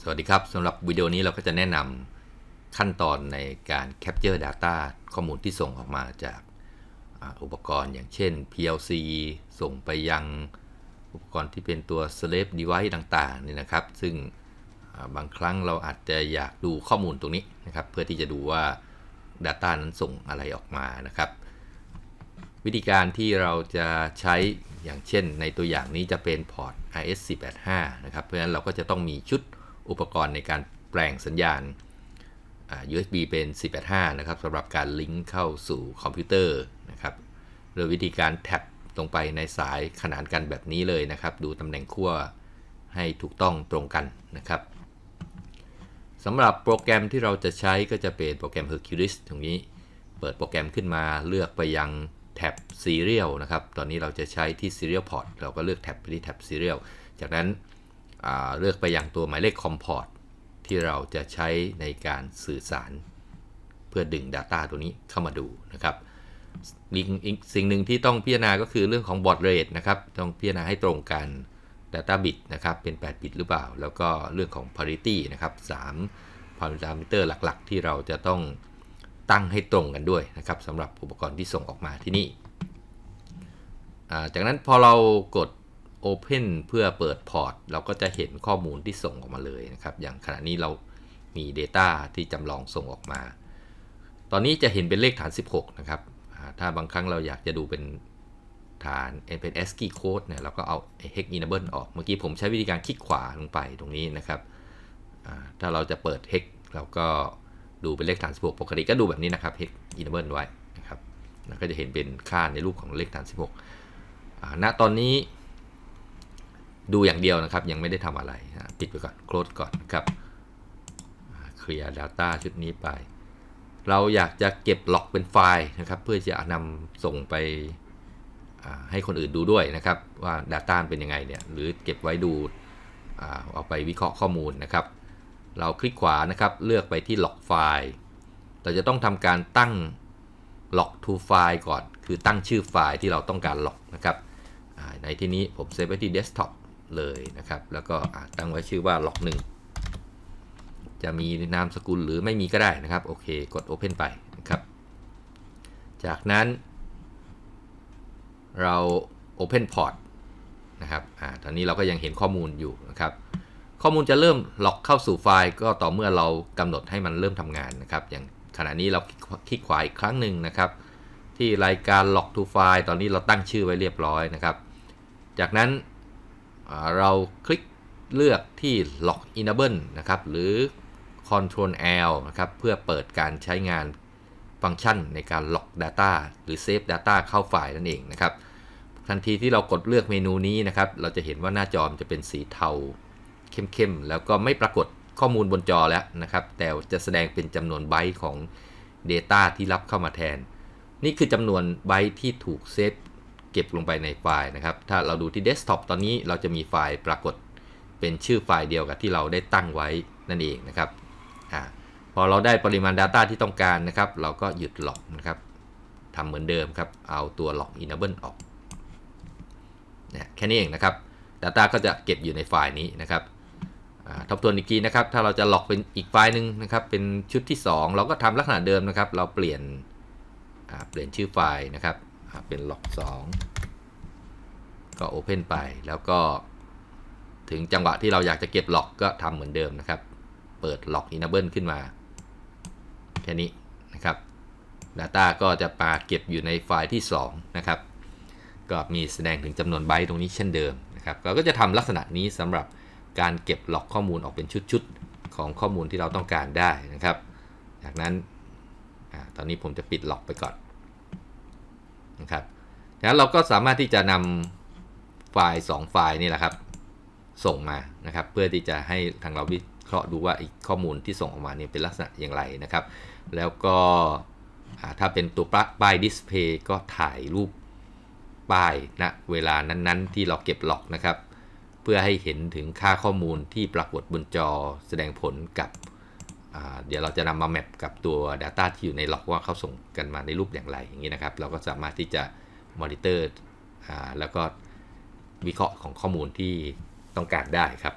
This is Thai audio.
สวัสดีครับสำหรับวิดีโอนี้เราก็จะแนะนำขั้นตอนในการ Capture Data ข้อมูลที่ส่งออกมาจากอุปกรณ์อย่างเช่น PLC ส่งไปยังอุปกรณ์ที่เป็นตัว Slave Device ต่างๆนี่นะครับ ซึ่งบางครั้งเราอาจจะอยากดูข้อมูลตรงนี้นะครับ เพื่อที่จะดูว่า Data นั้นส่งอะไรออกมานะครับ วิธีการที่เราจะใช้อย่างเช่น ในตัวอย่างนี้จะเป็นพอร์ต RS485 นะครับ เพราะฉะนั้นเราก็จะต้องมีชุด อุปกรณ์ในการแปลงสัญญาณ USB เป็น 485 นะครับสำหรับการลิงก์เข้าสู่คอมพิวเตอร์นะครับโดยวิธีการแท็บลงไปในสายขนานกันแบบนี้เลยนะครับ ดูตำแหน่งขั้วให้ถูกต้องตรงกันนะครับสำหรับโปรแกรมที่เราจะใช้ก็จะเป็นโปรแกรม Hercules ตรงนี้ เปิดโปรแกรมขึ้นมาเลือกไปยังแท็บ Serial นะครับ ตอนนี้เราจะใช้ที่ Serial Port เราก็เลือกแท็บไปที่แท็บ Serial จากนั้น เลือกไปอยังตัวหมายเลข COM port ที่เราจะใช้ในการสื่อสารเพื่อดึง Data ตัวนี้เข้ามาดูนะครับอีกสิ่งหนึ่งที่ต้องพิจารณาก็คือเรื่องของ baud rate นะครับต้องพิจารณาให้ตรงกัน Data bit นะครับเป็น 8 บิตหรือเปล่า แล้วก็เรื่องของ parity นะครับ3 parameter หลักๆ ที่เราจะต้องตั้งให้ตรงกันด้วยนะครับสำหรับอุปกรณ์ที่ส่งออกมาที่นี่ จากนั้นพอเรากด Open เพื่อเปิดพอร์ต เราก็จะเห็นข้อมูลที่ส่งออกมาเลยนะครับ อย่างขณะนี้เรามี Data ที่จำลองส่งออกมา ตอนนี้จะเห็นเป็นเลขฐาน 16 นะครับ ถ้าบางครั้งเราอยากจะดูเป็นฐานเป็น ASCII code เนี่ยเราก็เอา hex enable ออก เมื่อกี้ผมใช้วิธีการคลิกขวาลงไปตรงนี้นะครับ ถ้าเราจะเปิด hex เราก็ดูเป็นเลขฐาน 16 ปกติก็ดูแบบนี้นะครับ hex enable ไว้นะครับก็จะเห็นเป็นค่าในรูปของเลขฐาน 16ณตอนนี้ ดูอย่างเดียวนะครับ ยังไม่ได้ทำอะไร ปิดไปก่อน close ก่อนนะครับเคลียร์ data ชุดนี้ไป เราอยากจะเก็บล็อกเป็นไฟล์นะครับ เพื่อจะนำส่งไปให้คนอื่นดูด้วยนะครับ ว่า Data เป็นยังไงเนี่ย หรือเก็บไว้ดูเอาไปวิเคราะห์ข้อมูลนะครับ เราคลิกขวานะครับ เลือกไปที่ล็อกไฟล์ เราจะต้องทำการตั้งล็อก to ไฟล์ก่อน คือตั้งชื่อไฟล์ที่เราต้องการล็อกนะครับในที่นี้ผมเซฟไว้ที่ desktop เลยนะครับ แล้วก็ตั้งไว้ชื่อว่าล็อกหนึ่งจะมีนามสกุลหรือไม่มีก็ได้นะครับ โอเค กด Open ไปนะครับ จากนั้น เรา Open Port นะครับอ่าตอนนี้เราก็ยังเห็นข้อมูลอยู่นะครับ ข้อมูลจะเริ่มล็อกเข้าสู่ไฟล์ ก็ต่อเมื่อเรากำหนดให้มันเริ่มทำงานนะครับ อย่างขณะนี้เราคลิกขวาอีกครั้งหนึ่งนะครับ ที่รายการ Lock to File ตอนนี้เราตั้งชื่อไว้เรียบร้อยนะครับ จากนั้น เราคลิกเลือกที่ Lock Enable นะครับ หรือ Control L นะครับ เพื่อเปิดการใช้งานฟังก์ชันในการ Lock Data หรือ Save Data เข้าไฟล์นั่นเองนะครับ ทันทีที่เรากดเลือกเมนูนี้นะครับ เราจะเห็นว่าหน้าจอมจะเป็นสีเทาเข้มๆ แล้วก็ไม่ปรากฏข้อมูลบนจอแล้วนะครับ แต่จะแสดงเป็นจำนวนไบต์ของ Data ที่รับเข้ามาแทน นี่คือจำนวนไบต์ที่ถูกเซฟ เก็บลงไปในไฟล์นะครับ ถ้าเราดูที่เดสก์ท็อปตอนนี้เราจะมีไฟล์ปรากฏเป็นชื่อไฟล์เดียวกับที่เราได้ตั้งไว้นั่นเองนะครับอาพอเราได้ปริมาณ Data ที่ต้องการนะครับ เราก็หยุดหลอกนะครับทำเหมือนเดิมครับ เอาตัวหลอก enable ออกนะแค่นี้เองนะครับ Data ก็จะเก็บอยู่ในไฟล์นี้นะครับทบทวนอีกทีนะครับ ถ้าเราจะหลอกเป็นอีกไฟล์หนึ่งนะครับ เป็นชุดที่ 2 เราก็ทำลักษณะเดิมนะครับ เราเปลี่ยนเปลี่ยนชื่อไฟล์นะครับ เป็นล็อก 2 ก็ Open ไปแล้วก็ ถึงจังหวะที่เราอยากจะเก็บล็อกก็ทำเหมือนเดิมนะครับ เปิดล็อก Enable ขึ้นมา แค่นี้นะครับ Data ก็จะมาเก็บอยู่ในไฟล์ที่ 2 นะครับ ก็มีแสดงถึงจำนวนไบต์ตรงนี้เช่นเดิมนะครับ เราก็จะทำลักษณะนี้สำหรับการเก็บล็อกข้อมูลออกเป็นชุดๆ ของข้อมูลที่เราต้องการได้นะครับ จากนั้นอตอนนี้ผมจะปิดล็อกไปก่อน นะครับจากนั้นเราก็สามารถที่จะนำไฟล์ 2 ไฟล์นี่แหละครับ ส่งมานะครับ เพื่อที่จะให้ทางเราวิเคราะห์ดูว่าอีกข้อมูลที่ส่งออกมาเนี่ยเป็นลักษณะอย่างไรนะครับ แล้วก็ถ้าเป็นตัวป้ายดิสเพย์ก็ถ่ายรูปป้ายณนะเวลานั้นๆ ที่เราเก็บล็อกนะครับ เพื่อให้เห็นถึงค่าข้อมูลที่ปรากฏบนจอแสดงผลกับ เดี๋ยวเราจะนำมาแมปกับตัว Data ที่อยู่ในล็อกว่าเขาส่งกันมาในรูปอย่างไรอย่างนี้นะครับ เราก็สามารถที่จะมอนิเตอร์แล้วก็วิเคราะห์ของข้อมูลที่ต้องการได้ครับ